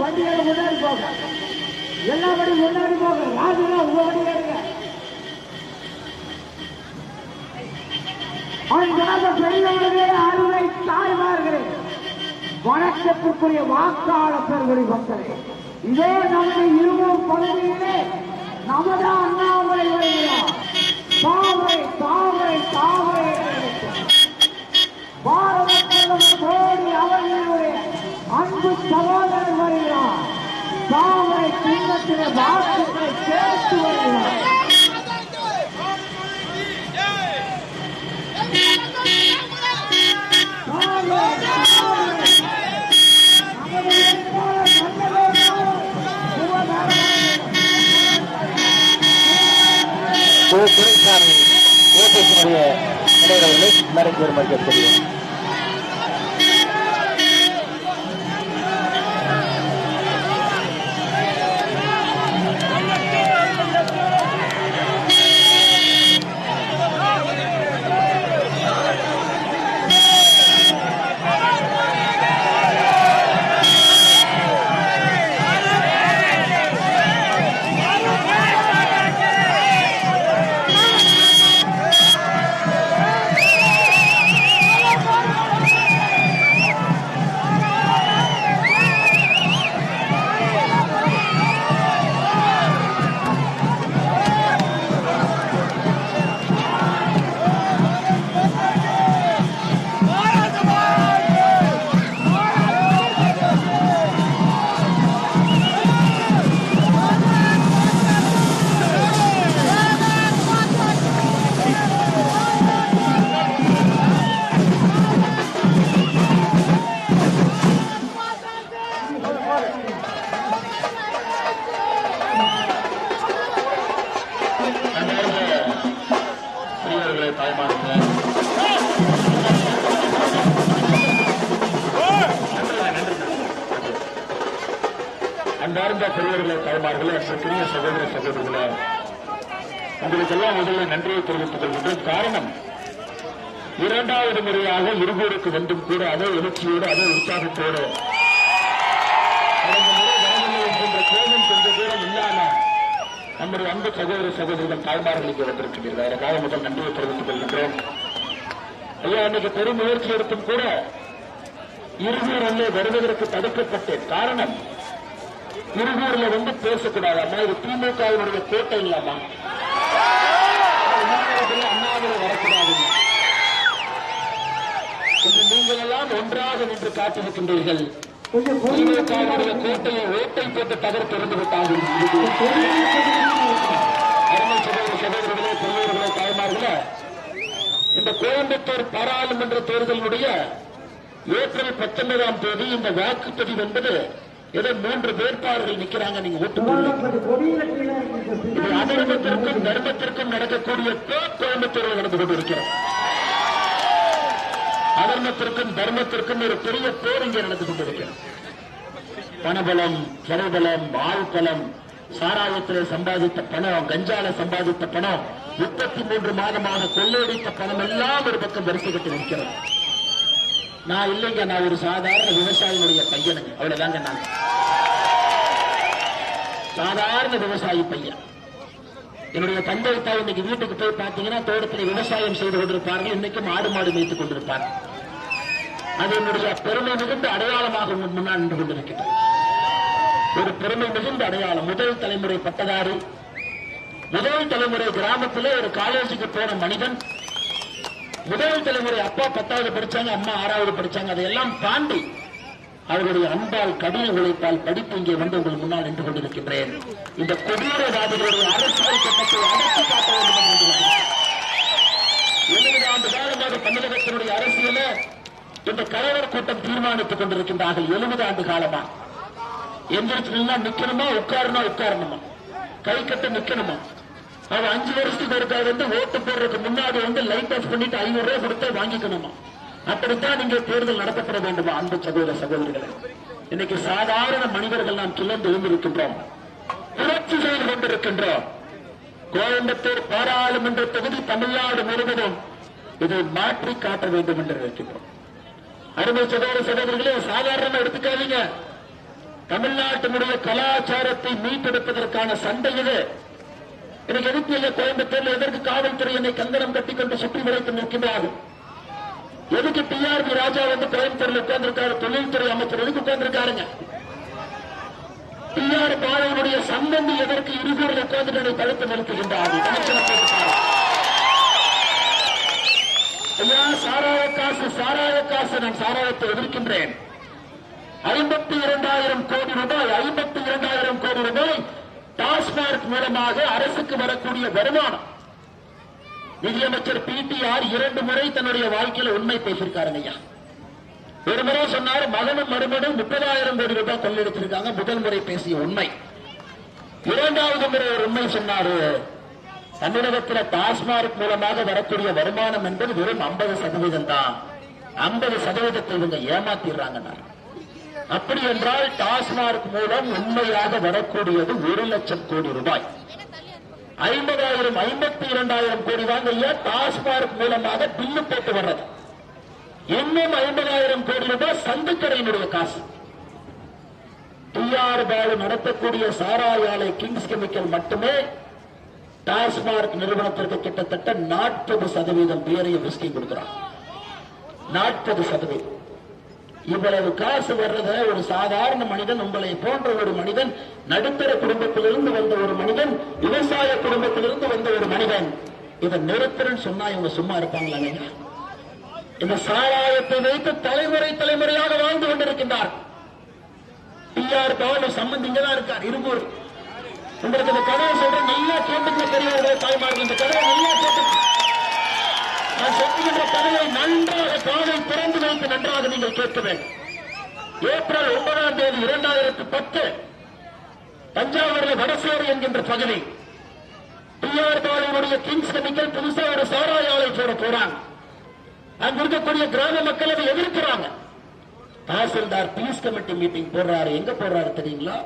வண்டியோட முன்னாடி போக எல்லா வண்டி முன்னாடி போக ராஜுனா உங்க வண்டி ஏறுங்க அன்பாக பெரியவர்களே அருமை தாய்மார்களே வணக்கத்திற்குரிய வாக்காளர் பெருங்குடி மக்களே இதோ நமது இருவரும் பகுதியிலே நமது அண்ணாமலை வருகிறார். தாவரை தாவரை தாவரை பாரத கோடி அவர்களுடைய அன்பு சகோதரர் வருகிறார் தாமரை சின்னத்திலே வாக்குகளை சேர்த்து வருகிறார் திரு துரைசாமி ஓபிஎஸ்னுடைய தலைவர்களை மேடைக்கு வருமாறு கேட்கிறேன் கூட அதே எழுச்சியோடு அதே உற்சாகத்தோடு. கோபம் கொஞ்சம் தூரம் இல்லாம நம்முடைய அன்பு சகோதர சகோதரிகள் தாய்மார்களுக்கு இங்கே வந்திருக்கிறீர்கள் அதற்காக முதல் நன்றியை தெரிவித்துக் கொள்கின்றோம். ஐயா அன்னைக்கு பெரும் முயற்சி எடுத்தும் கூட இருகூரில் வருவதற்கு தடுக்கப்பட்டேன் காரணம் இருகூரில் வந்து பேசக்கூடாதாமா இது திமுகவினுடைய கோட்டை இல்லாமா. எல்லாம் ஒன்றாக நின்று காத்திருக்கின்றீர்கள். திமுகவுடைய கோட்டையை ஓட்டை போட்டு தகர் திறந்து விட்டார்கள். அருமை சகோதர சகோதரர்களே பெரியவர்களே தாய்மார்களே இந்த கோயம்புத்தூர் பாராளுமன்ற தேர்தலினுடைய ஏப்ரல் பத்தொன்பதாம் தேதி இந்த வாக்குப்பதிவு என்பது ஏதோ மூன்று வேட்பாளர்கள் நிக்கிறாங்க நீங்க ஓட்டு அதர்மத்திற்கும் தர்மத்திற்கும் நடக்கக்கூடிய கோயம்புத்தூரில் நடந்து கொண்டிருக்கிறோம் அதர்மத்திற்கும் தர்மத்திற்கும் ஒரு பெரிய போர் இங்கே நடந்து கொண்டிருக்கிறது. பணபலம் ஜனபலம் ஆழ்பலம் சாராயத்தில் சம்பாதித்த பணம் கஞ்சால சம்பாதித்த பணம் முப்பத்தி மூன்று மாதமாக கொள்ளையடித்த பணம் எல்லாம் ஒரு பக்கம் வரிசை கட்டி நிற்கிறது. நான் இல்லைங்க நான் ஒரு சாதாரண விவசாயினுடைய பையனுங்க. அவ்வளவுதாங்க நான். சாதாரண விவசாயி பையன். என்னுடைய தந்தை தாய் இன்னைக்கு வீட்டுக்கு போய் பார்த்தீங்கன்னா தோட்டத்தில் விவசாயம் செய்து கொண்டிருப்பார்கள். இன்னைக்கும் ஆடு மாடு மேய்த்துக் கொண்டிருப்பார் அது என்னுடைய பெருமை மிகுந்த அடையாளமாக முன்னால் நின்று கொண்டிருக்கிறது. ஒரு பெருமை மிகுந்த அடையாளம். முதல் தலைமுறை பட்டதாரி முதல் தலைமுறை கிராமத்திலே ஒரு காலேஜுக்கு போன மனிதன் முதல் தலைமுறை அப்பா பத்தாவது படிச்சாங்க அம்மா ஆறாவது படிச்சாங்க. அதையெல்லாம் தாண்டி அவர்களுடைய அன்பால் கடின உழைப்பால் படிப்பு இங்கே வந்து உங்கள் முன்னால் நின்று கொண்டிருக்கின்றேன். இந்த கொடூரவாதிகளுடைய அரசியல் சட்டத்தை அடக்கி காட்ட வேண்டும் என்று எழுபது ஆண்டு காலமாக தமிழகத்தினுடைய அரசியல இந்த கலைவர் கூட்டம் தீர்மானித்துக் கொண்டிருக்கின்றார்கள் எழுபது ஆண்டு காலமா. எந்திரிச்சுன்னா நிக்கணுமா? உட்காரணும் உட்காரணுமா? கை கட்ட நிக்கணுமா? அவன் அஞ்சு வருஷத்துக்கு ஒருக்கா வந்து ஓட்டு போடுறதுக்கு முன்னாடி வந்து லைட் ஆஃப் பண்ணிட்டு ஐநூறு ரூபாய் கொடுத்தா வாங்கிக்கணுமா? அப்படித்தான் இங்கே தேர்தல் நடத்தப்பட வேண்டுமா அன்பு சகோதர சகோதரிகளை. இன்னைக்கு சாதாரண மனிதர்கள் நாம் கிளர்ந்து எழுந்திருக்கின்றோம். புரட்சி செய்து கொண்டிருக்கின்றோம். கோயம்புத்தூர் பாராளுமன்ற தொகுதி தமிழ்நாடு முழுவதும் இதை மாற்றி காட்ட வேண்டும் என்று நினைக்கின்றோம். அருமை சகோதர சகோதரிகளே சாதாரணமா எடுத்துக்காதீங்க. தமிழ்நாட்டினுடைய கலாச்சாரத்தை மீட்டெடுப்பதற்கான சண்டை இது. எனக்கு எதுக்கு இல்லை கோயம்புத்தூர்ல எதற்கு காவல்துறை என்னை கங்கணம் கட்டி கொண்டு சுற்றி வளைத்து நிற்கின்றார்கள்? எதுக்கு டிஆர்பி ராஜா வந்து கோயம்புத்தூர்ல உட்கார்ந்திருக்காரு? தொழில்துறை அமைச்சர் எதுக்கு உட்கார்ந்திருக்காருங்க? டிஆர் பாளையனுடைய சம்பந்தி எதற்கு இருகூரில் உட்கார்ந்து தடுத்து நிறுத்துகின்றார்கள்? ஐயா சாராய காசு சாராய காசு நான் சாராயத்தை எதிர்க்கின்றேன். ஐம்பத்தி இரண்டாயிரம் கோடி ரூபாய் ஐம்பத்தி இரண்டாயிரம் கோடி ரூபாய் டாஸ்மாக் மூலமாக அரசுக்கு வரக்கூடிய வருமானம். நிதியமைச்சர் பிடிஆர் இரண்டு முறை தன்னுடைய வாழ்க்கையில உண்மை பேசியிருக்காருங்க ஐயா. ஒரு முறை சொன்னார் மகனும் மருமனும் முப்பதாயிரம் கோடி ரூபாய் கொள்ளெடுத்திருக்காங்க முதல் முறை பேசிய உண்மை. இரண்டாவது முறை ஒரு உண்மை சொன்னாரு தமிழகத்தில் டாஸ்மாக் மூலமாக வரக்கூடிய வருமானம் என்பது வெறும் 50% சதவீதம் தான். ஐம்பது சதவீதத்தை இவங்க ஏமாத்திடுறாங்க அப்படி என்றால் டாஸ்மாக் மூலம் உண்மையாக வரக்கூடியது ஒரு லட்சம் கோடி ரூபாய். ஐம்பதாயிரம் ஐம்பத்தி இரண்டாயிரம் கோடி தாங்க ஐயா டாஸ்மாக் மூலமாக பில்லு போட்டு வர்றது. இன்னும் ஐம்பதாயிரம் கோடி ரூபாய் சந்துக்கடையினுடைய காசு. டிஆர் பாலு நடத்தக்கூடிய சாராய் ஆலை கிங்ஸ் கெமிக்கல் மட்டுமே டாஸ்மாக் நிறுவனத்திற்கு கிட்டத்தட்ட நாற்பது சதவீதம் பேரையும் விஸ்கி கொடுக்கிறார். நாற்பது சதவீதம். இவ்வளவு காசு வர்றத ஒரு சாதாரண மனிதன் உங்களை போன்ற ஒரு மனிதன் நடுத்தர குடும்பத்திலிருந்து வந்த ஒரு மனிதன் விவசாய குடும்பத்திலிருந்து வந்த ஒரு மனிதன் இதை நிறுத்தரன் சொன்னா இவங்க சும்மா இருப்பாங்களா இந்த சாராயத்தை வைத்து தலைமுறை தலைமுறையாக வாழ்ந்து கொண்டிருக்கின்றார். டிஆர் பாலு சம்பந்திங்க தான் இருக்கார் இரும்பூர் உங்களுக்கு இந்த கதையை சொல்றேன் நல்லா கேட்டுங்க பெரியவர்களே தாய்மார்கள் இந்த கதையை நல்லா கேட்டு நான் சொல்லுகின்ற கதையை நன்றாக காதை திறந்து வைத்து நன்றாக நீங்கள் கேட்க வேண்டும். ஏப்ரல் ஒன்பதாம் தேதி இரண்டாயிரத்து பத்து தஞ்சாவூரில் வடசேரி என்கின்ற பகுதி. டிஆர் பாலினுடைய கிங்ஸ் கெமிக்கல் புதுசா ஒரு சாராய ஆலை போட போறாங்க. அங்க இருக்கக்கூடிய கிராம மக்கள் அதை எதிர்க்கிறாங்க. தாசில்தார் பீஸ் கமிட்டி மீட்டிங் போடுறாரு. எங்க போடுறாரு தெரியுங்களா?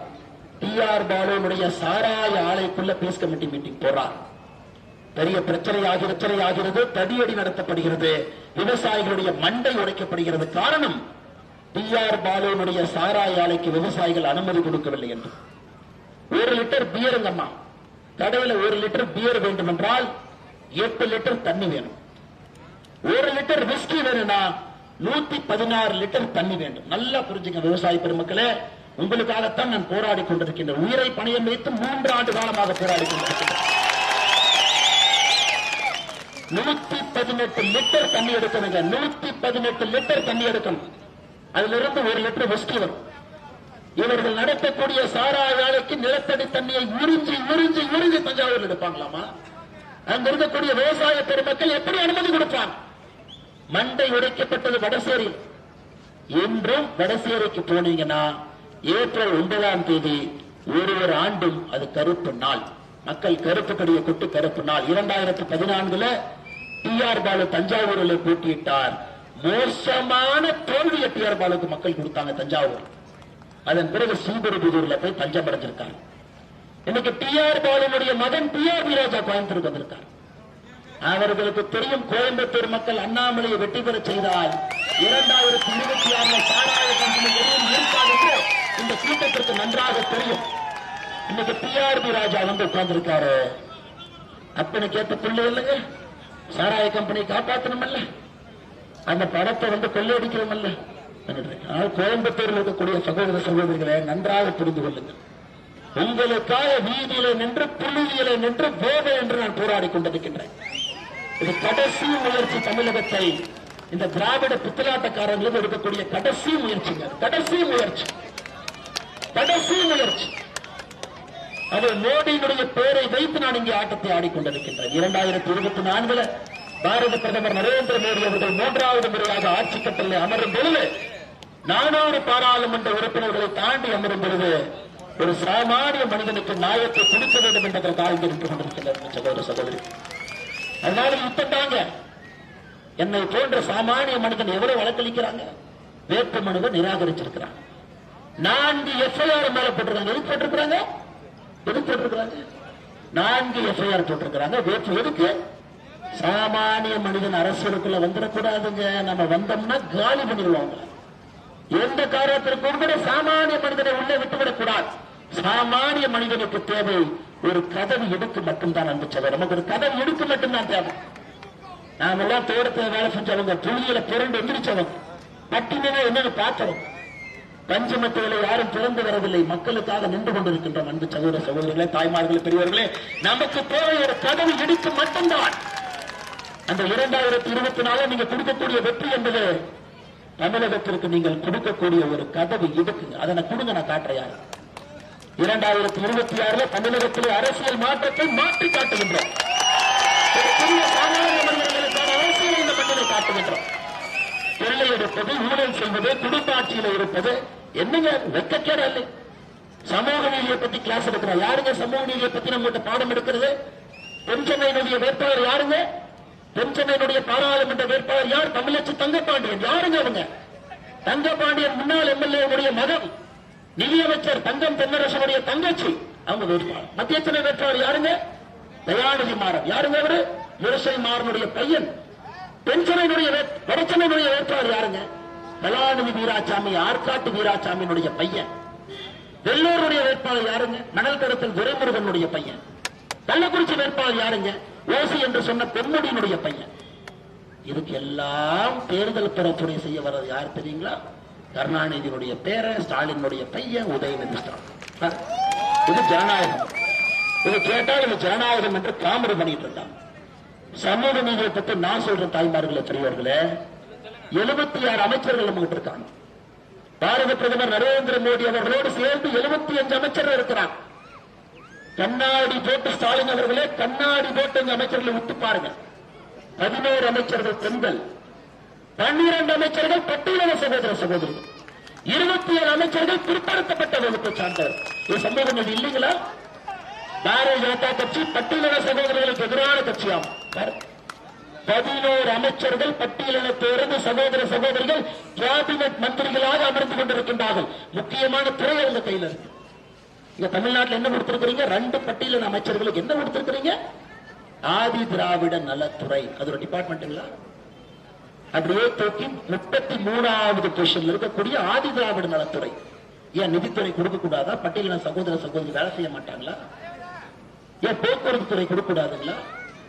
டிஆர் பாலுனுடைய சாராய ஆலைக்குள்ள பீஸ் கமிட்டி மீட்டிங் போடுறாரு. பெரிய பிரச்சனை பிரச்சனையாகிறது பிரச்சனை ஆகிறது தடியடி நடத்தப்படுகிறது. விவசாயிகளுடைய மண்டை உடைக்கப்படுகிறது. காரணம் டிஆர் பாலுவனுடைய சாராய ஆலைக்கு விவசாயிகள் அனுமதி கொடுக்கவில்லை என்று. ஒரு லிட்டர் பியருங்கம்மா கடையில் ஒரு லிட்டர் பியர் வேண்டும் என்றால் எட்டு லிட்டர் தண்ணி வேணும். ஒரு லிட்டர் விஸ்கி வேணும்னா நூத்தி பதினாறு லிட்டர் தண்ணி வேண்டும். நல்லா புரிஞ்சுங்க விவசாய பெருமக்களே. உங்களுக்காகத்தான் நான் போராடி கொண்டிருக்கின்றேன் உயிரை பணியம் வைத்து மூன்று ஆண்டு காலமாக போராடி கொண்டிருக்கின்றேன். நூத்தி பதினெட்டு லிட்டர் தண்ணி எடுக்கணுங்க. நூத்தி பதினெட்டு லிட்டர் தண்ணி எடுக்கணும். அதுல இருந்து ஒரு லிட்டர் விஸ்கி வரும். இவர்கள் நடத்தக்கூடிய சாராய வேலைக்கு நிலத்தடி தண்ணியை உறிஞ்சி உறிஞ்சி உறிஞ்சி தஞ்சாவூர் எடுப்பாங்களாமா? அங்க இருக்கக்கூடிய விவசாய பெருமக்கள் எப்படி அனுமதி கொடுப்பாங்க? மண்டை உடைக்கப்பட்டது வடசேரி. என்றும் வடசேரிக்கு போனீங்கன்னா ஏப்ரல் ஒன்பதாம் தேதி ஒரு ஒரு ஆண்டும் அது கருப்பு நாள். மக்கள் கருப்பு கடியை கொட்டு கருப்பு நாள். இரண்டாயிரத்தி பதினான்குல டி ஆர் பாலு தஞ்சாவூர்ல போட்டியிட்டார்? மோசமான தோல்வியை டி ஆர் பாலுக்கு மக்கள் கொடுத்தாங்க தஞ்சாவூர். அதன் பிறகு ஸ்ரீபெரும்புதூர்ல போய் தஞ்சம் அடைஞ்சிருக்காங்க இன்னைக்கு டிஆர் பாலுடைய மகன் டி ஆர் ராஜா கோயம்புத்தூருக்கு வந்திருக்கார். அவர்களுக்கு தெரியும் கோயம்புத்தூர் மக்கள் அண்ணாமலையை வெற்றி பெற செய்தால் இரண்டாயிரத்தி இருபத்தி ஆறுல சாராய இருக்காது என்று இந்த கூட்டத்திற்கு நன்றாக தெரியும். இன்னைக்கு டி டிஆர்பி ராஜா வந்து உட்கார்ந்திருக்காரு. அப்பனுக்கு ஏத்த பிள்ளை இல்லைங்க? சாராய கம்பெனி காப்பாற்றணுமல்ல அந்த படத்தை வந்து கொள்ளையடிக்கணுமல்ல? ஆனால் கோயம்புத்தூரில் இருக்கக்கூடிய சகோதர சகோதரிகளை நன்றாக புரிந்து கொள்ளுங்கள். உங்களுக்காக வீதியில நின்று புழுதியில நின்று வேதை என்று நான் போராடி கொண்டிருக்கின்றேன். இது கடைசி முயற்சி தமிழகத்தை இந்த திராவிட பித்தலாட்டக்காரர்களுக்கு எடுக்கக்கூடிய கடைசி முயற்சிங்க. கடைசி முயற்சி. கடைசி முயற்சி. அது மோடியினுடைய பெயரை வைத்து நான் இங்கே ஆட்டத்தை ஆடிக்கொண்டிருக்கின்றேன். இரண்டாயிரத்தி இருபத்தி நான்குல பாரத பிரதமர் நரேந்திர மோடி அவர்கள் மூன்றாவது முறையாக ஆட்சி கட்டளை அமரும் பொழுது நானூறு பாராளுமன்ற உறுப்பினர்களை தாண்டி அமரும் பொழுது ஒரு சாமானிய மனிதனுக்கு நியாயத்தை கொடுக்க வேண்டும் என்பதற்காக இங்கே நின்று கொண்டிருக்கிறார் சகோதர சகோதரி. அதனால யுத்தம் தாங்க என்னை போன்ற சாமானிய மனிதன் எவ்வளவு வழக்களிக்கிறாங்க வேட்பு மனுவை நிராகரிச்சிருக்கிறாங்க நான்கு எஃப்ஐஆர் மேல போட்டிருக்காங்க எதுக்கு போட்டிருக்கிறாங்க? எதுக்கு போட்டிருக்கிறாங்க நான்கு எஃப்ஐஆர் போட்டிருக்கிறாங்க. வேற்று எதுக்கு? சாமானிய மனிதன் அரசியலுக்குள்ள வந்துடக்கூடாதுங்க. நம்ம வந்தோம்னா காலி பண்ணிடுவாங்க எந்த காரியத்திற்கும் கூட சாமானிய மனிதனை உள்ளே விட்டுவிடக் கூடாது சாமானிய மனிதனுக்கு தேவை ஒரு கதவு இடுக்கு மட்டும்தான் அனுப்பிச்சவர் நமக்கு ஒரு கதவு இடுக்கு மட்டும்தான் தேவை. நாம எல்லாம் வேலை செஞ்சவங்க துணியில புரண்டு எந்திரிச்சவங்க. பட்டினா என்னன்னு பார்த்தவங்க பஞ்சமத்திலே யாரும் திறந்து வரவில்லை. மக்களுக்காக நின்று கொண்டிருக்கின்றோம் அன்பு சகோதர சகோதரர்களே தாய்மார்களே பெரியவர்களே நமக்கு தேவை ஒரு கதவு இடித்து மட்டும்தான். அந்த இரண்டாயிரத்தி இருபத்தி நாலு நீங்க கொடுக்கக்கூடிய வெற்றி என்பது தமிழகத்திற்கு நீங்கள் கொடுக்கக்கூடிய ஒரு கதவு இடுக்குங்க அதனை கொடுங்க நான் காட்டுறேன் யாரு. இரண்டாயிரத்தி இருபத்தி ஆறுல தமிழகத்திலே அரசியல் மாற்றத்தை மாற்றி காட்டுகின்றோம். ஒரு மனிதர்களுக்கான அரசியல் இந்த மண்ணிலை காட்டுகின்றோம். கொள்ளை எடுப்பது ஊழல் செல்வது குடும்ப ஆட்சியில் இருப்பது என்னங்க? வெக்கக்கேட இல்லை. சமூக நீதியை பத்தி கிளாஸ் எடுக்கிறோம் யாருங்க சமூக நீதியை பத்தி நம்ம பாடம் எடுக்கிறது? தென்சென்னையினுடைய வேட்பாளர் யாருங்க? தென்சென்னையினுடைய பாராளுமன்ற வேட்பாளர் யார்? தமிழச்சி தங்கப்பாண்டியன். யாருங்க அவங்க? தங்கப்பாண்டியன் முன்னாள் எம்எல்ஏவுடைய மகன். நிதியமைச்சர் தங்கம் தென்னரசனுடைய தங்கச்சி. அவங்க வேட்பாளர். மத்திய சென்னை வேட்பாளர் யாருங்க? தயாநிதி மாறன். யாருங்க அவரு? விவசாயி மாறனுடைய பையன். தென்சென்னையினுடைய வே- வேட்பாளர் யாருங்க? கலாநிதி வீராசாமி ஆற்காட்டு வீராசாமியினுடைய பையன். வெள்ளூருடைய வேட்பாளர் யாருங்க? மணல் கடத்தல் துரைமுருகனுடைய பையன். கள்ளக்குறிச்சி வேட்பாளர் யாருங்க? ஓசி என்று சொன்ன பெண்முடியினுடைய பையன். இதுக்கு எல்லாம் தேர்தல் பரப்புரை செய்ய வர்றது யார் தெரியுங்களா? கருணாநிதியினுடைய பேரன் ஸ்டாலினுடைய பையன் உதயநிதி ஸ்டாலின் இது ஜனநாயகம். இது கேட்டால் இது ஜனநாயகம் என்று காமெடி பண்ணிட்டு இருந்தாங்க சமூக நீதியை பத்தி நான் சொல்ற தாய்மார்களே பெரியவர்களே எழுபத்தி ஆறு அமைச்சர்கள் நம்ம இருக்காங்க. பாரத பிரதமர் நரேந்திர மோடி அவர்களோடு சேர்ந்து எழுபத்தி அஞ்சு அமைச்சர்கள் இருக்கிறார் கண்ணாடி போட்டு ஸ்டாலின் அவர்களே கண்ணாடி போட்டு இந்த அமைச்சர்களை விட்டு பாருங்க. பதினோரு அமைச்சர்கள் பெண்கள் பன்னிரண்டு அமைச்சர்கள் பட்டியல சகோதர சகோதரிகள் இருபத்தி ஏழு அமைச்சர்கள் பிற்படுத்தப்பட்ட வகுப்பை சார்ந்தவர். இது சம்பவம் இது இல்லைங்களா? பாரதிய ஜனதா கட்சி பட்டியல சகோதரர்களுக்கு எதிரான கட்சியாம் பதினோரு அமைச்சர்கள் பட்டியலினத்திலிருந்து சகோதர சகோதரிகள் கேபினட் மந்திரிகளாக அமர்ந்து கொண்டிருக்கின்றார்கள். முக்கியமான துறை அவங்க கையில் இருக்கு? இங்க தமிழ்நாட்டில் என்ன கொடுத்திருக்கிறீங்க? ரெண்டு பட்டியலின அமைச்சர்களுக்கு என்ன கொடுத்திருக்கிறீங்க? ஆதி திராவிட நலத்துறை. அது ஒரு டிபார்ட்மெண்ட்டுங்களா அப்படியே தூக்கி முப்பத்தி மூணாவது பொசிஷன்ல இருக்கக்கூடிய ஆதி திராவிட நலத்துறை. ஏன் நிதித்துறை கொடுக்க கூடாதா பட்டியலின சகோதர சகோதரி வேலை செய்ய மாட்டாங்களா? ஏன் போக்குவரத்து துறை கொடுக்க கூடாதுங்களா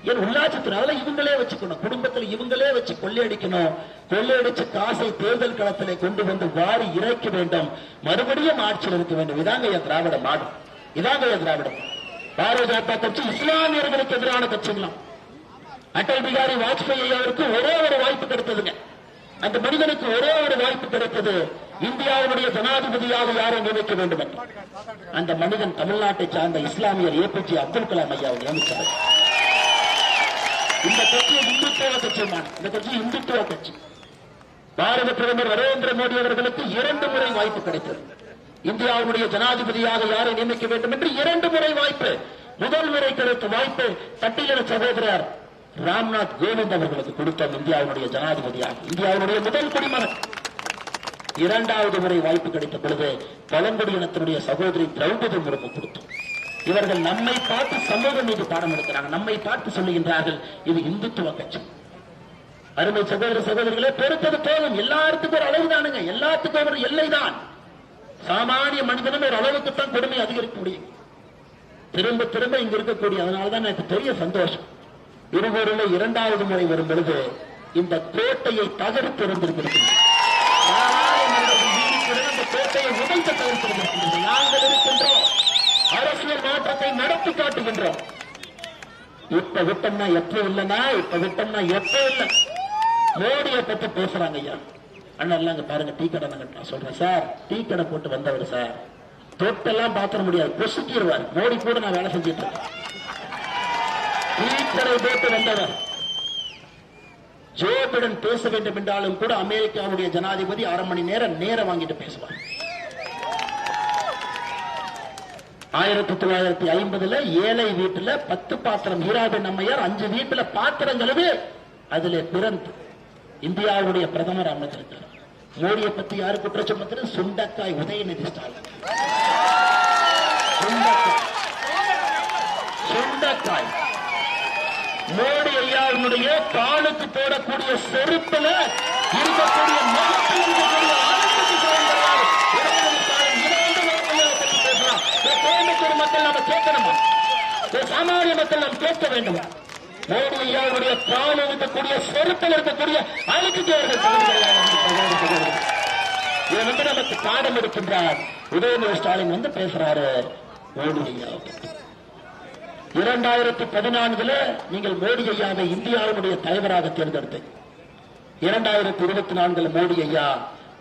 என் உள்ளாட்சித்துறை அதெல்லாம் இவங்களே வச்சுக்கணும். குடும்பத்துல இவங்களே வச்சு கொள்ளையடிக்கணும். கொள்ளையடிச்சு காசை தேர்தல் களத்திலே கொண்டு வந்து வாரி இறைக்க வேண்டும். மறுபடியும் ஆட்சியில் இருக்க வேண்டும். இதாங்க என் திராவிட மாடு இதாங்க என் திராவிடம். பாரதிய ஜனதா கட்சி இஸ்லாமியர்களுக்கு எதிரான கட்சிங்களாம். அடல் பிகாரி வாஜ்பாய் அவருக்கு ஒரே ஒரு வாய்ப்பு கிடைத்ததுங்க. அந்த மனிதனுக்கு ஒரே ஒரு வாய்ப்பு கிடைத்தது. இந்தியாவுடைய ஜனாதிபதியாக யாரை நியமிக்க வேண்டும் என்று. அந்த மனிதன் தமிழ்நாட்டை சார்ந்த இஸ்லாமியர் ஏபிஜே அப்துல் கலாம் ஐயாவை நியமித்தார் இந்த கட்சி இந்துத்துவ கட்சியுமான இந்த கட்சி இந்துத்துவ கட்சி. பாரத பிரதமர் நரேந்திர மோடி அவர்களுக்கு இரண்டு முறை வாய்ப்பு கிடைத்தது. இந்தியாவுடைய ஜனாதிபதியாக யாரை நியமிக்க வேண்டும் என்று இரண்டு முறை வாய்ப்பு முதல் முறை கிடைத்த வாய்ப்பு பட்டியலின சகோதரர் ராம்நாத் கோவிந்த் அவர்களுக்கு கொடுத்தோம் இந்தியாவுடைய ஜனாதிபதியாக. இந்தியாவுடைய முதல் குடிமகன். இரண்டாவது முறை வாய்ப்பு கிடைத்த பொழுது பழங்குடியினத்தினுடைய சகோதரி திரௌபதி முர்மு கொடுத்தோம் இவர்கள் நம்மை பார்த்து சமூகம் மீது பாடம் எடுக்கிறாங்க. நம்மை பார்த்து சொல்லுகின்றார்கள் இது இந்துத்துவ கட்சி. அருமை சகோதர சகோதரிகளே பொறுத்தது போதும். எல்லாத்துக்கும் ஒரு அளவு தானுங்க. எல்லாத்துக்கும் ஒரு எல்லைதான் சாமானிய மனிதனும் ஒரு அளவுக்குத்தான் கொடுமை அதிகரிக்க முடியும் திரும்ப திரும்ப இங்க இருக்கக்கூடிய. அதனாலதான் எனக்கு பெரிய சந்தோஷம். இருவருமே இரண்டாவது முறை வரும் பொழுது இந்த கோட்டையை தகர்த்து இருந்திருக்கிறது. அதை நடத்தி காட்டுகின்றோம். இப்ப விட்டோம்னா எப்ப இல்லைன்னா இப்ப விட்டம்னா எப்ப இல்லை. மோடியை பத்தி பேசுறாங்க ஐயா. அண்ணா எல்லாம் பாருங்க டீ கடை நான் சொல்றேன். சார் டீ கடை போட்டு வந்தவர் சார். தொட்டெல்லாம் பாத்திர முடியாது. பொசுக்கிடுவார் மோடி கூட நான் வேலை செஞ்சிட்டு இருக்கேன். டீ கடை போட்டு வந்தவர். ஜோபிடன் பேச வேண்டும் என்றாலும் கூட அமெரிக்காவுடைய ஜனாதிபதி அரை மணி நேரம் நேரம் வாங்கிட்டு பேசுவார். ஆயிரத்தி தொள்ளாயிரத்தி ஐம்பதுல ஏழை வீட்டுல பத்து பாத்திரம் ஹீராபின் அம்மையார் அஞ்சு வீட்டுல பாத்திரம் கழுவி அதுல பிறந்து இந்தியாவுடைய பிரதமர் அமைச்சிருக்கிறார் மோடியை பத்தி யாரு குற்றம் சுண்டக்காய் உதயநிதி ஸ்டாலின். சுண்டக்காய். சுண்டக்காய். மோடி ஐயாவினுடைய காலுக்கு போடக்கூடிய செருப்புல இருக்கக்கூடிய மக்கள் நாம கேட்கணுமா? சாமானிய மக்கள் நாம் கேட்க வேண்டும். மோடி ஐயாவுடைய கால் இருக்கக்கூடிய செருப்பில் இருக்கக்கூடிய அழுக்கு இதை வந்து நமக்கு பாடம் இருக்கின்றார் உதயநிதி ஸ்டாலின் வந்து பேசுறாரு மோடி ஐயா இரண்டாயிரத்தி பதினான்குல நீங்கள் மோடி ஐயாவை இந்தியாவுடைய தலைவராக தேர்ந்தெடுத்தீங்க. இரண்டாயிரத்தி இருபத்தி நான்குல மோடி ஐயா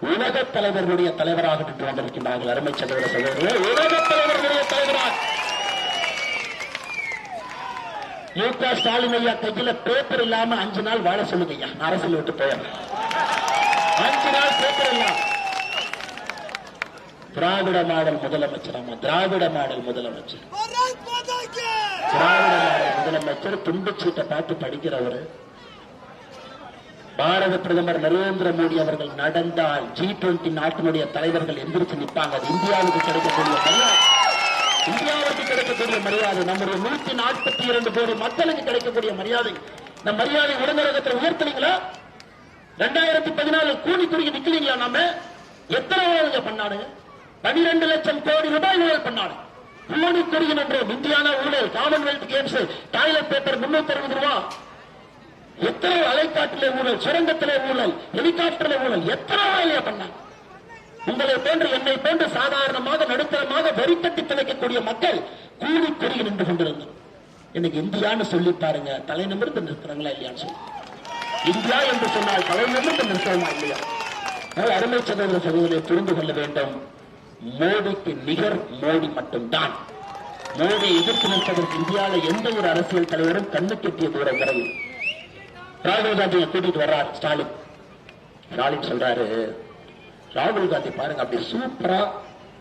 உலக தலைவர்களுடைய தலைவராக நின்று வந்திருக்கின்றார்கள் அருமை சகோதர சகோதரர்கள். உலக தலைவர்களுடைய தலைவராக மு க ஸ்டாலின் ஐயா கையில பேப்பர் இல்லாம அஞ்சு நாள் வாழ சொல்லுங்க ஐயா. அரசியல் விட்டு போயிடுறேன். அஞ்சு நாள் பேப்பர் இல்லாம திராவிட மாடல் முதலமைச்சர் ஆமா திராவிட மாடல் முதலமைச்சர். திராவிட மாடல் முதலமைச்சர் துண்டுச்சீட்டை பார்த்து படிக்கிறவர். பாரத பிரதமர் நரேந்திர மோடி அவர்கள் நடந்தால் ஜி டுவெண்டி நாட்டினுடைய தலைவர்கள் எந்திரிச்சு நிற்பாங்க அது இந்தியாவுக்கு கிடைக்கக்கூடிய மரியாதை. இந்தியாவுக்கு கிடைக்கக்கூடிய மரியாதை. நம்முடைய நூத்தி நாற்பத்தி இரண்டு கோடி மக்களுக்கு கிடைக்கக்கூடிய மரியாதை. இந்த மரியாதை உடனடகத்தில் உயர்த்தலீங்களா ரெண்டாயிரத்தி பதினாலு கூடி குறுகி நிக்கலீங்களா நாம? எத்தனை ஊழல்கள் பண்ணானுங்க? பனிரெண்டு லட்சம் கோடி ரூபாய் ஊழல் பண்ணானு. கூடி குறுகி நின்றோம் இந்தியானா ஊழல்? காமன்வெல்த் கேம்ஸ் டாய்லெட் பேப்பர் முன்னூத்தி அறுபது ரூபா. எத்தனை அலைக்காட்டிலே ஊழல் சுரங்கத்திலே ஊழல் ஹெலிகாப்டர்ல ஊழல் எத்தனை ஊழலையா பண்ணாங்க உங்களை போன்று என்னை போன்று சாதாரணமாக நடுத்தரமாக வரி கட்டி திளைக்கக்கூடிய மக்கள் கூலி குறுகி நின்று கொண்டிருந்தோம். எனக்கு இந்தியான்னு சொல்லி பாருங்க தலை நிமிர்ந்து நிற்கிறாங்களா இல்லையான்னு சொல்லி இந்தியா என்று சொன்னால் தலை நிமிர்ந்து நிற்கிறோமா இல்லையா? அருமை சகோதர சகோதரரை புரிந்து கொள்ள வேண்டும். மோடிக்கு நிகர் மோடி மட்டும்தான். மோடி எதிர்த்து நிற்பதற்கு இந்தியாவில் எந்த ஒரு அரசியல் தலைவரும் கண்ணு கெட்டிய தூரம் வரையில் ராகுல் காந்தியை கூட்டிட்டு வர்றார் ஸ்டாலின். ஸ்டாலின் சொல்றாரு ராகுல் காந்தி பாருங்க அப்படி சூப்பரா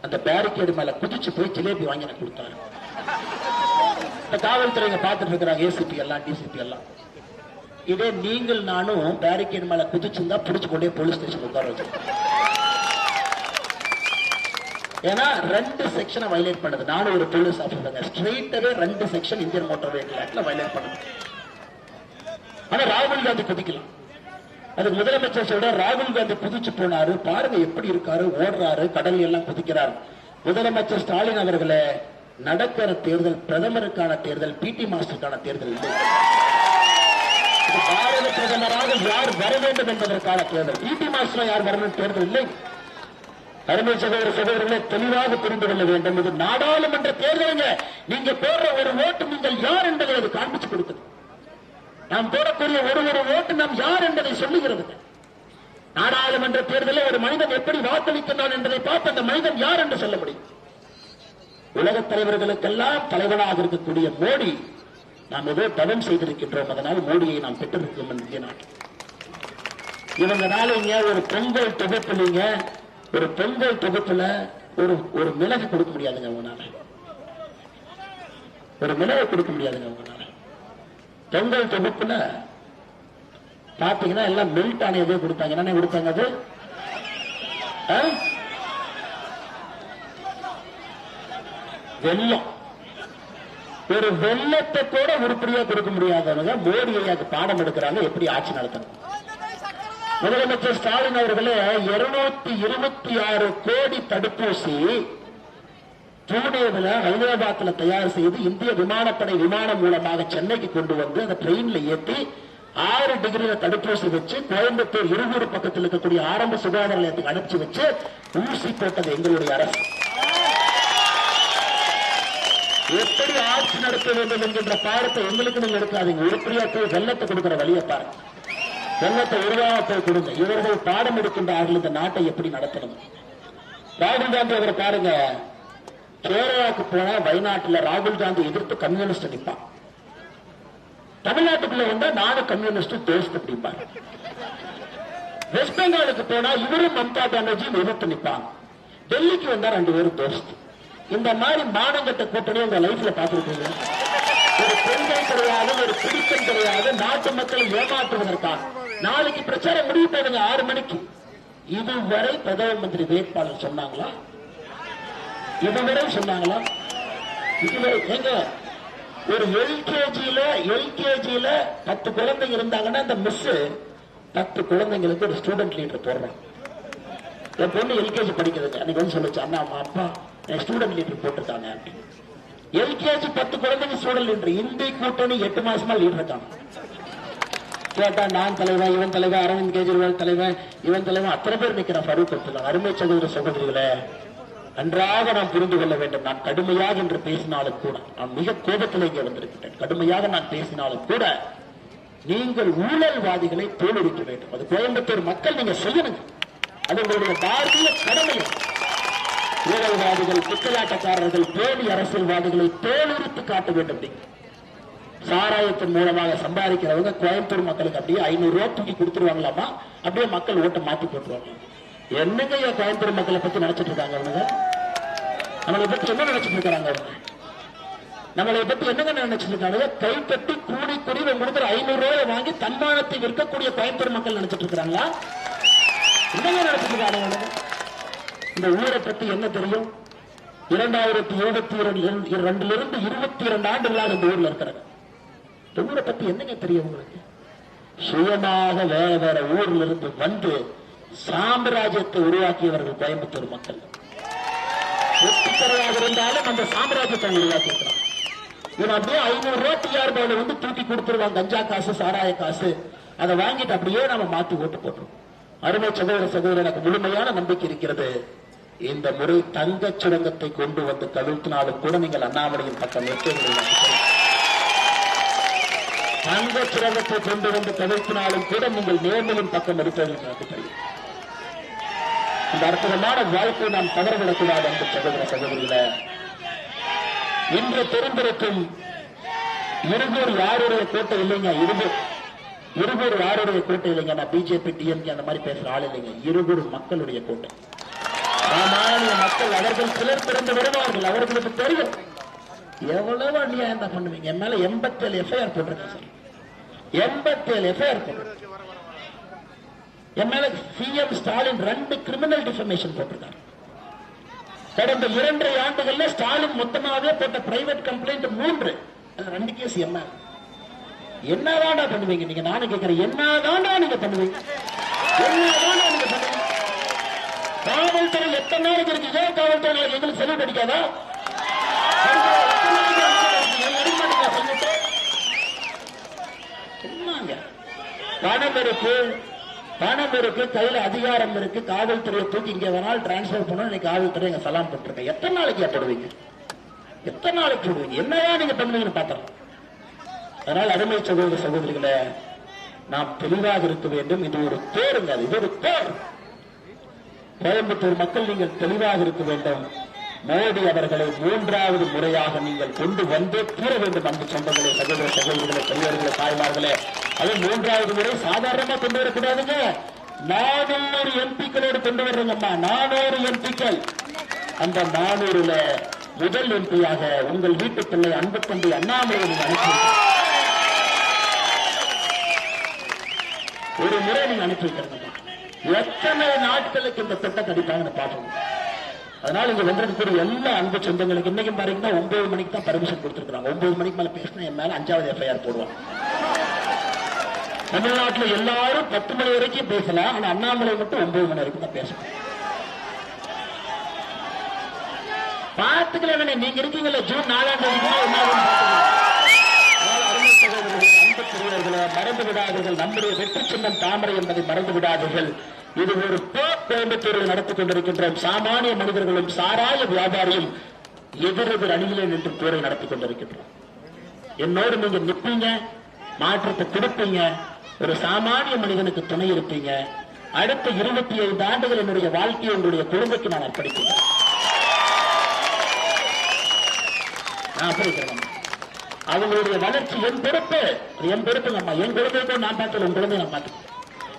அந்த பேரிகேடு மேல குதிச்சு போய் ஜிலேபி வாங்கி எனக்கு கொடுத்தாரு. இந்த காவல்துறைங்க பார்த்துட்டு இருக்கிறாங்க ஏசிபி எல்லாம் டிசிபி எல்லாம். இதே நீங்கள் நானும் பேரிகேடு மேல குதிச்சிருந்தா புடிச்சு கொண்டே போலீஸ் ஸ்டேஷன் உட்கார வச்சு ஏன்னா ரெண்டு செக்ஷனை வயலேட் பண்ணுது. நானும் ஒரு போலீஸ் ஆஃபீஸர் ஸ்ட்ரெயிட்டவே ரெண்டு செக்ஷன் இந்தியன் மோட்டார் வெஹிக்கிள் ஆக்ட்ல வயலேட் பண்ணுது. ஆனா ராகுல் காந்தி குதிக்கலாம். அது முதலமைச்சர் சொல்ற ராகுல் காந்தி குதிச்சு போனாரு. பாருங்க எப்படி இருக்காரு ஓடுறாரு கடல் எல்லாம் குதிக்கிறார். முதலமைச்சர் ஸ்டாலின் அவர்களே நடக்கிற தேர்தல் பிரதமருக்கான தேர்தல் பிடி மாஸ்டருக்கான தேர்தல் இல்லை. இது பாரத பிரதமராக யார் வர வேண்டும் என்பதற்கான தேர்தல். பிடி மாஸ்டர் யார் வரணும் தேர்தல் இல்லை. அருமை சகோதர சகோதரர்களை தெளிவாக புரிந்து கொள்ள வேண்டும். இது நாடாளுமன்ற தேர்தலுங்க. நீங்க போடுற ஒரு ஓட்டு நீங்கள் யார் என்பதை அது காண்பிச்சு கொடுக்குது. நாம் போடக்கூடிய ஒரு ஒரு ஓட்டு நாம் யார் என்பதை சொல்லுகிறது. நாடாளுமன்ற தேர்தலில் ஒரு மனிதன் எப்படி வாக்களிக்கின்றான் என்பதை பார்த்து அந்த மனிதன் யார் என்று சொல்ல முடியும். உலகத் தலைவர்களுக்கெல்லாம் தலைவனாக இருக்கக்கூடிய மோடி நாம் ஏதோ தவம் செய்திருக்கின்றோம். அதனால் மோடியை நாம் பெற்றிருக்கிறோம் இந்திய நாட்டில் இவங்கனால இங்க ஒரு பொங்கல் தொகுப்புலீங்க ஒரு பொங்கல் தொகுப்புல ஒரு ஒரு மிளகு கொடுக்க முடியாதுங்க உங்களால. ஒரு மிளகு கொடுக்க முடியாதுங்க உங்களால. பொங்கல் தொகுப்புல பாத்தீங்கன்னா எல்லாம் பெல்ட் ஆணையதே கொடுத்தாங்க. என்ன கொடுத்தாங்க அது? வெள்ளம். ஒரு வெள்ளத்தை கூட உருப்படியா கொடுக்க முடியாதவங்க மோடி ஐயாக்கு பாடம் எடுக்கிறாங்க எப்படி ஆட்சி நடத்தணும்? முதலமைச்சர் ஸ்டாலின் அவர்களே இருநூத்தி இருபத்தி ஆறு கோடி தடுப்பூசி புனேவில் ஹைதராபாத்ல தயார் செய்து இந்திய விமானப்படை விமானம் மூலமாக சென்னைக்கு கொண்டு வந்து அந்த ட்ரெயின்ல ஏற்றி ஆறு டிகிரியில தடுப்பூசி வச்சு கோயம்புத்தூர் இருகூர் பக்கத்தில் இருக்கக்கூடிய ஆரம்ப சுகாதார நிலையத்துக்கு அனுப்பிச்சு வச்சு ஊசி போட்டது எங்களுடைய அரசு. எப்படி ஆட்சி நடத்த வேண்டும் என்கின்ற பாடத்தை எங்களுக்கு நீங்க எடுக்காதீங்க. உருப்படியா போய் வெள்ளத்தை கொடுக்கிற வழியை பாருங்க. வெள்ளத்தை உருவாக போய் கொடுங்க. இவர்கள் பாடம் எடுக்கின்றார்கள் இந்த நாட்டை எப்படி நடத்தணும்? ராகுல் காந்தி அவரை பாருங்க. கேரளாவுக்கு போனா வயநாட்டுல ராகுல் காந்தி எதிர்த்து கம்யூனிஸ்ட் நிற்பான் தமிழ்நாட்டுக்குள்ள வந்தா நானும் கம்யூனிஸ்ட் தோஸ்து அப்படிம்பாங்க வெஸ்ட் பெங்காலுக்கு போனா இவரும் மம்தா பானர்ஜியும் எதிர்த்து நிற்பாங்க டெல்லிக்கு வந்தா ரெண்டு பேரும் தோஸ்து இந்த மாதிரி மானங்கட்ட கூட்டணி உங்க லைஃப்ல பாத்துருக்கீங்க ஒரு பெண்கள் கிடையாது ஒரு பிடித்தம் கிடையாது நாட்டு மக்களை ஏமாற்றுவதற்காக. நாளைக்கு பிரச்சாரம் முடிவு போடுங்க ஆறு மணிக்கு. இதுவரை பிரதம மந்திரி வேட்பாளர் சொன்னாங்களா? இதுவரை சொன்னாங்களா? இதுவரை எங்க? ஒரு எல்கேஜியில எல்கேஜியில பத்து குழந்தைங்க இருந்தாங்கன்னா அந்த மிஸ் பத்து குழந்தைங்களுக்கு ஒரு ஸ்டூடெண்ட் லீடர் போடுறான். என் பொண்ணு எல்கேஜி படிக்கிறதுக்கு அன்னைக்கு வந்து சொல்லுச்சு அண்ணா அம்மா அப்பா என் ஸ்டூடெண்ட் லீடர் போட்டிருக்காங்க. அப்படின்னு எல்கேஜி பத்து குழந்தைங்க சூழல் லீடர் இந்தி கூட்டணி எட்டு மாசமா லீடர் இருக்காங்க. கேட்டா நான் தலைவன் இவன் தலைவன் அரவிந்த் கெஜ்ரிவால் தலைவன் இவன் தலைவன் அத்தனை பேர் நிக்கிறான் ஃபரூக் அப்துல்லா அருமை சகோதர சகோதரிகளை. நன்றாக நாம் புரிந்து கொள்ள வேண்டும். நான் கடுமையாக என்று பேசினாலும் கூட நான் மிக கோபத்தில் இங்கே வந்திருக்கிறேன். கடுமையாக நான் பேசினாலும் கூட நீங்கள் ஊழல்வாதிகளை தோலுரிக்க வேண்டும். அது கோயம்புத்தூர் மக்கள் நீங்க செய்யணுங்க. அது உங்களுடைய பாரதிய கடமை ஊழல்வாதிகள் குற்றலாட்டக்காரர்கள் போலி அரசியல்வாதிகளை தோலுரித்து காட்ட வேண்டும் நீங்க. சாராயத்தின் மூலமாக சம்பாதிக்கிறவங்க கோயம்புத்தூர் மக்களுக்கு அப்படியே ஐநூறு ரூபாய் தூக்கி கொடுத்துருவாங்களாமா? அப்படியே மக்கள் ஓட்டை மாத்தி போட்டுருவாங்க. என்னங்க கோயம்புத்தூர் மக்களை பத்தி நினைச்சிட்டு இருக்காங்க அவங்க நம்மளை பத்தி என்ன நினைச்சிட்டு இருக்காங்க அவங்க நம்மளை பத்தி என்னங்க நினைச்சிட்டு இருக்காங்க கைப்பற்றி கூடி கூடி உங்களுக்கு ஐநூறு ரூபாய் வாங்கி தன்மானத்தை விற்கக்கூடிய கோயம்புத்தூர் மக்கள் நினைச்சிட்டு இருக்கிறாங்களா? என்னங்க நினைச்சிட்டு இருக்காங்க அவங்க? இந்த ஊரை பத்தி என்ன தெரியும்? இரண்டாயிரத்தி இருபத்தி இரண்டு ரெண்டுல இருந்து இருபத்தி இரண்டு ஆண்டுகளாக இந்த ஊர்ல இருக்கிறாங்க இந்த ஊரை பத்தி என்னங்க தெரியும் உங்களுக்கு? சுயமாக வேற வேற ஊர்ல இருந்து வந்து சாம்ராஜ்யத்தை உருவாக்கியவர்கள் கோயம்புத்தூர் மக்கள். வெற்றிக்கரையாக இருந்தாலும் அந்த சாம்ராஜ்யத்தை அவங்க உருவாக்கி இவன் அப்படியே ஐநூறு ரூபாய் டிஆர் பவுல வந்து தூக்கி கொடுத்துருவான் கஞ்சா காசு சாராய காசு. அதை வாங்கிட்டு அப்படியே நம்ம மாத்தி ஓட்டு போட்டுருவோம். அருமை சகோதர சகோதரர் எனக்கு முழுமையான நம்பிக்கை இருக்கிறது. இந்த முறை தங்கச் சுரங்கத்தை கொண்டு வந்து கவிழ்த்தினாலும் கூட நீங்கள் அண்ணாமலையின் பக்கம் நிற்கிறீர்கள் என்று சுரங்கத்தை கொண்டு வந்து கவிழ்த்தினாலும் கூட நீங்கள் நேர்மலின் பக்கம் எடுத்தவர்கள் எனக்கு தெரியும். இந்த அற்புதமான வாழ்க்கை நாம் தவறவிடக்கூடாது என்று சகோதர சகோதரிகள. இன்று தெரிந்திருக்கும் இருகூர் யாருடைய கூட்டம் இல்லைங்க? இருகூர். இருகூர் யாருடைய கூட்டம் இல்லைங்க? நான் பிஜேபி டிஎம்கே அந்த மாதிரி பேசுற ஆள் இல்லைங்க. இருகூர் மக்களுடைய கூட்டம் சாமானிய மக்கள் அவர்கள் சிலர் பிறந்து விடுவார்கள் அவர்களுக்கு தெரியும். எவ்வளவு அநியாயம் தான் பண்ணுவீங்க? என் மேல எண்பத்தேழு எஃப்ஐஆர் போட்டிருக்கேன் சார். எண்பத்தேழு எஃப்ஐஆர் போட்டிருக்கேன். என் மேல சிஎம் ஸ்டாலின் ரெண்டு கிரிமினல் டிஃபர்மேஷன் போட்டிருக்காரு. கடந்த இரண்டரை ஆண்டுகள்ல ஸ்டாலின் மொத்தமாகவே போட்ட பிரைவேட் கம்ப்ளைண்ட் மூன்று. அது ரெண்டு கேஸ் என்ன என்னதாண்டா பண்ணுவீங்க? நீங்க நானும் கேட்கிறேன் என்னதாண்டா நீங்க பண்ணுவீங்க? என்னதாண்டா நீங்க பண்ணுவீங்க? காவல்துறை எத்தனை நாளைக்கு இருக்கு? ஏன் காவல்துறை எங்களுக்கு செலவு கிடைக்காதா என்னங்க பணம் இருக்கு. பணம் இருக்கு கையில அதிகாரம் இருக்கு காவல்துறையை தூக்கி இங்க வேணாலும் டிரான்ஸ்பர் பண்ணணும். இன்னைக்கு காவல்துறை எங்க சலாம் போட்டிருக்கேன் எத்தனை நாளைக்கு ஏற்படுவீங்க எத்தனை நாளைக்கு போடுவீங்க? என்னதான் நீங்க பண்ணுவீங்கன்னு பாத்திரம் அதனால் அருமை சகோதர சகோதரிகளே நாம் தெளிவாக இருக்க வேண்டும். இது ஒரு போருங்க. இது ஒரு போர். கோயம்புத்தூர் மக்கள் நீங்கள் தெளிவாக இருக்க வேண்டும். மோடி அவர்களை மூன்றாவது முறையாக நீங்கள் கொண்டு வந்தே கூற வேண்டும் அன்பு சொந்தங்களே சகோதர சகோதரிகளே பெரியவர்களே தாய்மார்களே. அது மூன்றாவது முறை சாதாரணமா கொண்டு வரக்கூடாதுங்க. நானூறு எம்பிக்களோடு கொண்டு வர்றீங்கம்மா. நானூறு எம்பிக்கள். அந்த நானூறுல முதல் எம்பியாக உங்கள் வீட்டு பிள்ளை அன்பு தம்பி அண்ணாமலை அனுப்பி ஒரு முறை நீங்க அனுப்பி வைக்கிறீங்க எத்தனை நாட்களுக்கு இந்த திட்டம் கடிப்பாங்கன்னு பாக்கணும் அதனால இங்க வந்திருக்கக்கூடிய எல்லா அன்பு சொந்தங்களுக்கு இன்னைக்கு பாருங்கன்னா ஒன்பது மணிக்கு தான் பர்மிஷன் கொடுத்துருக்காங்க ஒன்பது மணிக்கு மேல பேசினா என் மேல அஞ்சாவது எஃப்ஐஆர் போடுவாங்க தமிழ்நாட்டுல எல்லாரும் பத்து மணி வரைக்கும் பேசலாம். ஆனா அண்ணாமலை மட்டும் ஒன்பது மணி வரைக்கும் தான் பேசணும். பாத்துக்கல நீங்க இருக்கீங்களா ஜூன் நாலாம் தேதி மறந்து விடாதீர்கள். நம்முடைய வெற்றி சின்னம் தாமரை என்பதை மறந்து விடாதீர்கள். இது ஒரு போர் கோயம்புத்தூரில் நடத்திக் கொண்டிருக்கின்ற சாமானிய மனிதர்களும் சாராய வியாபாரியும் எதிரெதிர் அணியிலே நின்று போரை நடத்திக் கொண்டிருக்கின்றோம். என்னோடு நீங்க நிற்பீங்க மாற்றத்தை கொடுப்பீங்க ஒரு சாமானிய மனிதனுக்கு துணை இருப்பீங்க. அடுத்த இருபத்தி ஐந்து ஆண்டுகள் என்னுடைய வாழ்க்கையை உங்களுடைய குடும்பத்தை நான் அர்ப்பணிக்கிறேன் நான் அவங்களுடைய வளர்ச்சி என் பொறுப்பு. என் பொறுப்பு நம்ம என் குழந்தைக்கும் நான் பார்த்தல உன் குழந்தைய நான் பார்த்தேன்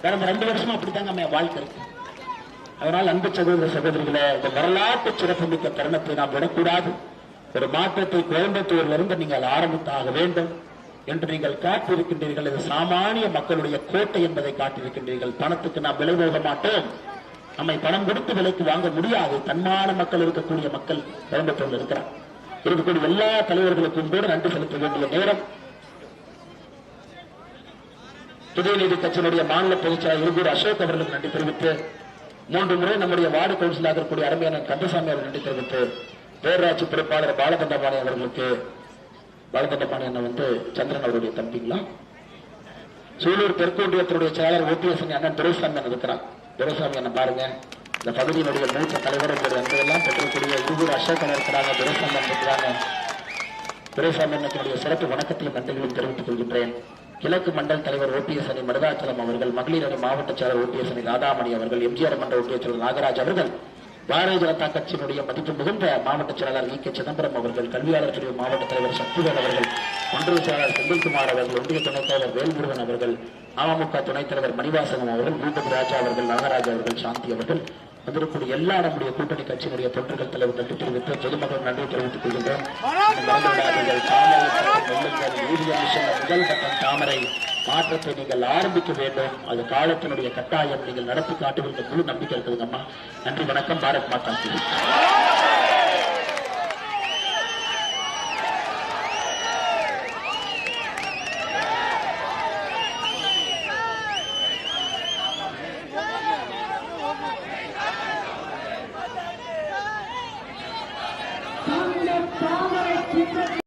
கடந்த ரெண்டு வருஷமா அப்படித்தாங்க அம்மா வாழ்க்கை இருக்கு. அதனால் அன்பு சகோதர சகோதரிகளை இந்த வரலாற்று சிறப்புமிக்க தருணத்தை நாம் விடக்கூடாது. ஒரு மாற்றத்தை கோயம்புத்தூர்ல இருந்து நீங்கள் ஆரம்பித்தாக வேண்டும் என்று நீங்கள் காட்டியிருக்கின்றீர்கள் இது சாமானிய மக்களுடைய கோட்டை என்பதை காட்டியிருக்கின்றீர்கள். பணத்துக்கு நாம் விலை போக மாட்டோம். நம்மை பணம் கொடுத்து விலைக்கு வாங்க முடியாது. தன்மான மக்கள் இருக்கக்கூடிய மக்கள் கோயம்புத்தூர்ல இருக்கிறார். இருக்கக்கூடிய எல்லா தலைவர்களுக்கும் கூட நன்றி செலுத்த வேண்டிய நேரம். புதிய நீதி கட்சியினுடைய மாநில பொதுச்செயலாளர் இருகூர் அசோக் அவர்களுக்கு நன்றி தெரிவித்து மூன்று முறை நம்முடைய வார்டு கவுன்சிலாக இருக்கக்கூடிய அருமையான கந்தசாமி அவர்கள் நன்றி தெரிவித்து பேரூராட்சி பொறுப்பாளர் பாலதண்டபாணி அவர்களுக்கு பாலதண்டபாணி அண்ணன் வந்து சந்திரன் அவருடைய தம்பிங்களா? சூலூர் தெற்கு ஒன்றியத்தினுடைய செயலாளர் ஓபிஎஸ் அண்ணன் துரைசாமி அண்ணன் இருக்கிறான் துரைசாமி அண்ணன் பாருங்க இந்த பகுதியினுடைய மூத்த தலைவர் உங்களுடைய அன்பெல்லாம் பெற்றக்கூடிய இருபது அசோகன் இருக்கிறாங்க துரைசாமி அண்ணன் இருக்கிறாங்க. துரைசாமி அண்ணத்தினுடைய சிறப்பு வணக்கத்தையும் நன்றிகளும் தெரிவித்துக் கொள்கின்றேன். கிழக்கு மண்டல் தலைவர் ஓபிஎஸ் அணி மருதாச்சலம் அவர்கள் மகளிர் அணி மாவட்ட செயலர் ஓபிஎஸ் அணி ராதாமணி அவர்கள் எம்ஜிஆர் மன்ற ஒன்றிய செயலர் நாகராஜ் அவர்கள் பாரதிய ஜனதா கட்சியினுடைய மதிப்பு மிகுந்த மாவட்ட செயலாளர் வி கே சிதம்பரம் அவர்கள் கல்வியாளர் பிரிவு மாவட்ட தலைவர் சக்திவேல் அவர்கள் ஒன்றிய செயலாளர் செந்தில்குமார் அவர்கள் ஒன்றிய துணைத் தலைவர் வேல்முருகன் அவர்கள் அமமுக துணைத் தலைவர் மணிவாசகம் அவர்கள் பூபதி ராஜா அவர்கள் நாகராஜ் அவர்கள் சாந்தி அவர்கள் வந்திருக்கக்கூடிய எல்லா நம்முடைய கூட்டணி கட்சியினுடைய தொண்டர்கள் தலைவர் நன்றி தெரிவித்து பொதுமக்கள் நன்றி தெரிவித்துக் கொள்கின்றோம். முதல் கட்டம் தாமரை மாற்றத்தை நீங்கள் ஆரம்பிக்க வேண்டும். அது காலத்தினுடைய கட்டாயம். நீங்கள் நடத்தி காட்டுவீர்கள் முழு நம்பிக்கை இருக்குதுங்கம்மா. நன்றி வணக்கம். பாரத் மாதா